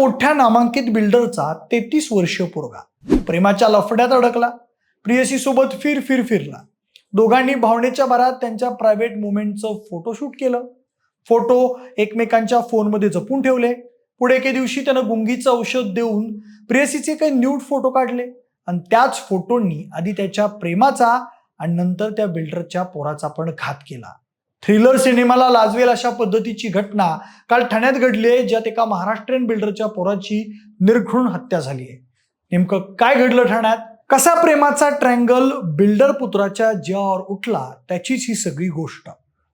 मोठ्या नामांकित बिल्डरचा तेहतीस वर्ष पोरगा. प्रेमाच्या लफड्यात अडकला. प्रियसी सोबत फिर फिर फिरला. दोघांनी भावनेच्या भरात त्यांच्या प्रायव्हेट मुवमेंटचं फोटोशूट केलं. फोटो एकमेकांच्या फोनमध्ये जपून ठेवले. पुढे एके दिवशी त्यानं गुंगीचं औषध देऊन प्रेयसीचे काही न्यूड फोटो काढले. आणि त्याच फोटोंनी आधी त्याच्या प्रेमाचा आणि नंतर त्या बिल्डरच्या पोराचा पण घात केला. थ्रिलर सिनेमाला लाजवेल अशा पद्धतीची घटना काल ठाण्यात घडली आहे ज्यात एका महाराष्ट्रीयन बिल्डरच्या पोराची निर्घृण हत्या झाली आहे. नेमकं काय घडलं ठाण्यात? कसा प्रेमाचा ट्रँगल बिल्डर पुत्राच्या जीवावर उठला? त्याचीच ही सगळी गोष्ट.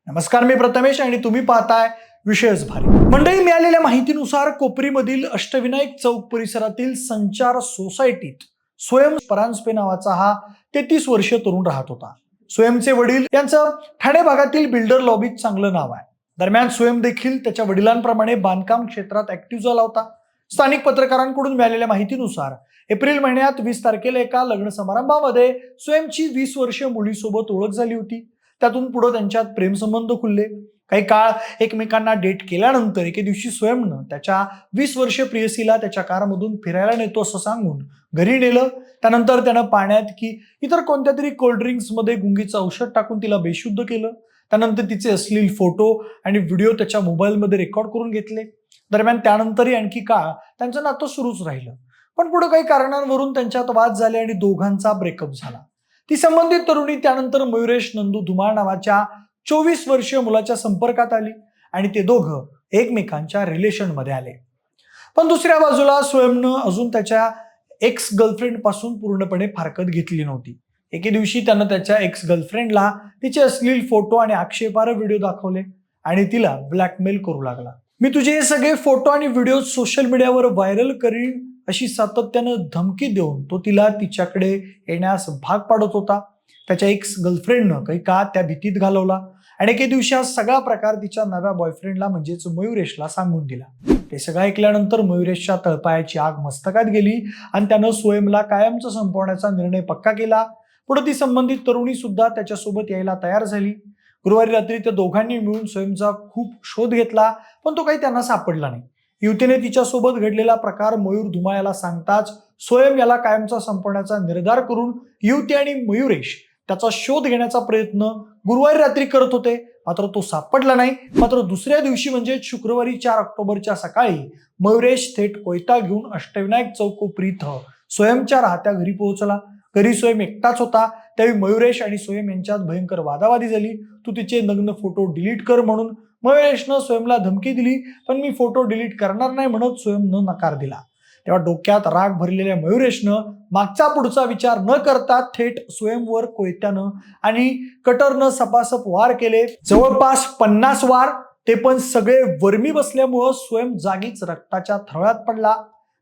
नमस्कार मी प्रथमेश आणि तुम्ही पाहताय विषयच भारी. मंडळी मिळालेल्या माहितीनुसार कोपरीमधील अष्टविनायक चौक परिसरातील संचार सोसायटीत स्वयं परांजपे नावाचा हा तेहतीस वर्षीय तरुण राहत होता. स्वयंचे वडील यांचं ठाणे भागातील बिल्डर लॉबीत चांगलं नाव आहे. दरम्यान स्वयं देखील त्याच्या वडिलांप्रमाणे बांधकाम क्षेत्रात ऍक्टिव्ह झाला होता. स्थानिक पत्रकारांकडून मिळालेल्या माहितीनुसार एप्रिल महिन्यात वीस तारखेला एका लग्न समारंभामध्ये स्वयंची वीस वर्षीय मुलीसोबत ओळख झाली होती. त्यातून पुढे त्यांच्यात प्रेमसंबंध खुलले. काही काळ एकमेकांना डेट केल्यानंतर एके दिवशी स्वयंनं त्याच्या वीस वर्ष प्रियसीला त्याच्या कारमधून फिरायला नेतो असं सांगून घरी नेलं. त्यानंतर त्यानं पाण्यात की इतर कोणत्या तरी कोल्ड्रिंक्समध्ये गुंगीचं औषध टाकून तिला बेशुद्ध केलं. त्यानंतर तिचे अश्लील फोटो आणि व्हिडिओ त्याच्या मोबाईलमध्ये रेकॉर्ड करून घेतले. दरम्यान त्यानंतरही आणखी काळ त्यांचं नातं सुरूच राहिलं. पण पुढे काही कारणांवरून त्यांच्यात वाद झाले आणि दोघांचा ब्रेकअप झाला. ती संबंधित तरुणी त्यानंतर मयुरेश नंदू धुमाळ नावाच्या चोवीस वर्षीय मुलाच्या संपर्कात आली आणि ते दोघं एकमेकांच्या रिलेशनमध्ये आले. पण दुसऱ्या बाजूला स्वयंनं अजून त्याच्या एक्स गर्लफ्रेंडपासून पूर्णपणे फारकत घेतली नव्हती. एके दिवशी त्यानं त्याच्या एक्स गर्लफ्रेंडला तिचे अश्लील फोटो आणि आक्षेपार्ह व्हिडिओ दाखवले आणि तिला ब्लॅकमेल करू लागला. मी तुझे हे सगळे फोटो आणि व्हिडिओ सोशल मीडियावर व्हायरल करीन अशी सातत्यानं धमकी देऊन तो तिला तिच्याकडे येण्यास भाग पाडत होता. त्याच्या एक्स गर्लफ्रेंडनं काही का त्या भीतीत घालवला. आणि एके दिवशी हा सगळा प्रकार तिच्या नव्या बॉयफ्रेंडला म्हणजेच मयुरेशला सांगून दिला. ते सगळं ऐकल्यानंतर मयुरेशच्या तळपायाची आग मस्तकात गेली आणि त्यानं स्वयंला कायमचं संपवण्याचा निर्णय पक्का केला. पुढे ती संबंधित तरुणी सुद्धा त्याच्यासोबत यायला तयार झाली. गुरुवारी रात्री त्या दोघांनी मिळून स्वयंचा खूप शोध घेतला पण तो काही त्यांना सापडला नाही. युवतीने तिच्यासोबत घडलेला प्रकार मयूर धुमा याला सांगताच स्वयं याला कायमचा संपवण्याचा निर्धार करून युवती आणि मयुरेश त्याचा शोध घेण्याचा प्रयत्न गुरुवारी रात्री करत होते. मात्र तो सापडला नाही. मात्र दुसऱ्या दिवशी म्हणजे शुक्रवारी चार ऑक्टोबरच्या सकाळी मयुरेश थेट कोयता घेऊन अष्टविनायक चौकोपरी इथं स्वयंच्या राहत्या घरी पोहोचला. घरी स्वयं एकटाच होता. त्यावेळी मयुरेश आणि स्वयं यांच्यात भयंकर वादावादी झाली. तू तिचे नग्न फोटो डिलीट कर म्हणून मयुरेशनं स्वयंला धमकी दिली. पण मी फोटो डिलीट करणार नाही म्हणत स्वयंनं नकार दिला. तेव्हा डोक्यात राग भरलेल्या मयुरेशनं मागचा पुढचा विचार न करता थेट स्वयंवर कोयत्यानं आणि कटरनं सपासप वार केले. जवळपास पन्नास वार ते पण सगळे वर्मी बसल्यामुळं स्वयं जागीच रक्ताच्या थरळ्यात पडला.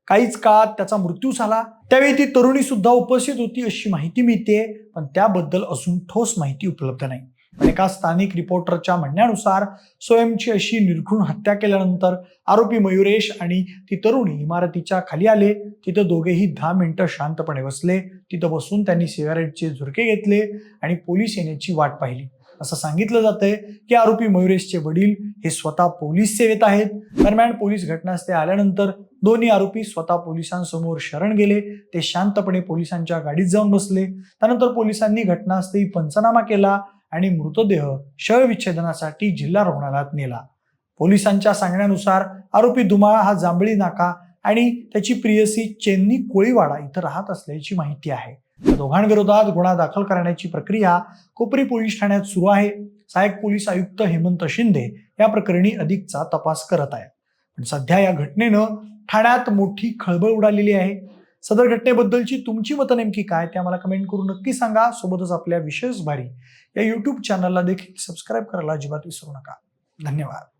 काहीच काळात त्याचा मृत्यू झाला. त्यावेळी ती तरुणी सुद्धा उपस्थित होती अशी माहिती मिळते पण त्याबद्दल अजून ठोस माहिती उपलब्ध नाही. पण एका स्थानिक रिपोर्टरच्या म्हणण्यानुसार स्वयंची अशी निर्घृण हत्या केल्यानंतर आरोपी मयुरेश आणि ती तरुणी इमारतीच्या खाली आले. तिथं दोघेही दहा मिनिटं शांतपणे बसले. तिथं बसून त्यांनी सिगारेटचे झुरके घेतले आणि पोलीस येण्याची वाट पाहिली. असं सांगितलं जातंय की आरोपी मयुरेशचे वडील हे स्वतः पोलीस सेवेत आहेत. दरम्यान पोलीस घटनास्थळी आल्यानंतर दोन्ही आरोपी स्वतः पोलिसांसमोर शरण गेले. ते शांतपणे पोलिसांच्या गाडीत जाऊन बसले. त्यानंतर पोलिसांनी घटनास्थळी पंचनामा केला. आणि मृतदेह शवविच्छेदनासाठी जिल्हा रुग्णालयात नेला. पोलिसांच्या सांगण्यानुसार आरोपी धुमाळा हा जांभळी नाका आणि त्याची प्रियसी चेन्नी कोळीवाडा इथं राहत असल्याची माहिती आहे. दोघांविरोधात गुन्हा दाखल करण्याची प्रक्रिया कोपरी पोलीस ठाण्यात सुरू आहे. सहाय्यक पोलीस आयुक्त हेमंत शिंदे या प्रकरणी अधिकचा तपास करत आहेत. पण सध्या या घटनेनं ठाण्यात मोठी खळबळ उडालेली आहे. सदर घटनेबद्दलची तुमची मतं नेमकी काय ते आम्हाला कमेंट करून नक्की सांगा. सोबतच आपल्या विशेष भारी या यूट्यूब चॅनलला देखील सबस्क्राईब करायला अजिबात विसरू नका. धन्यवाद.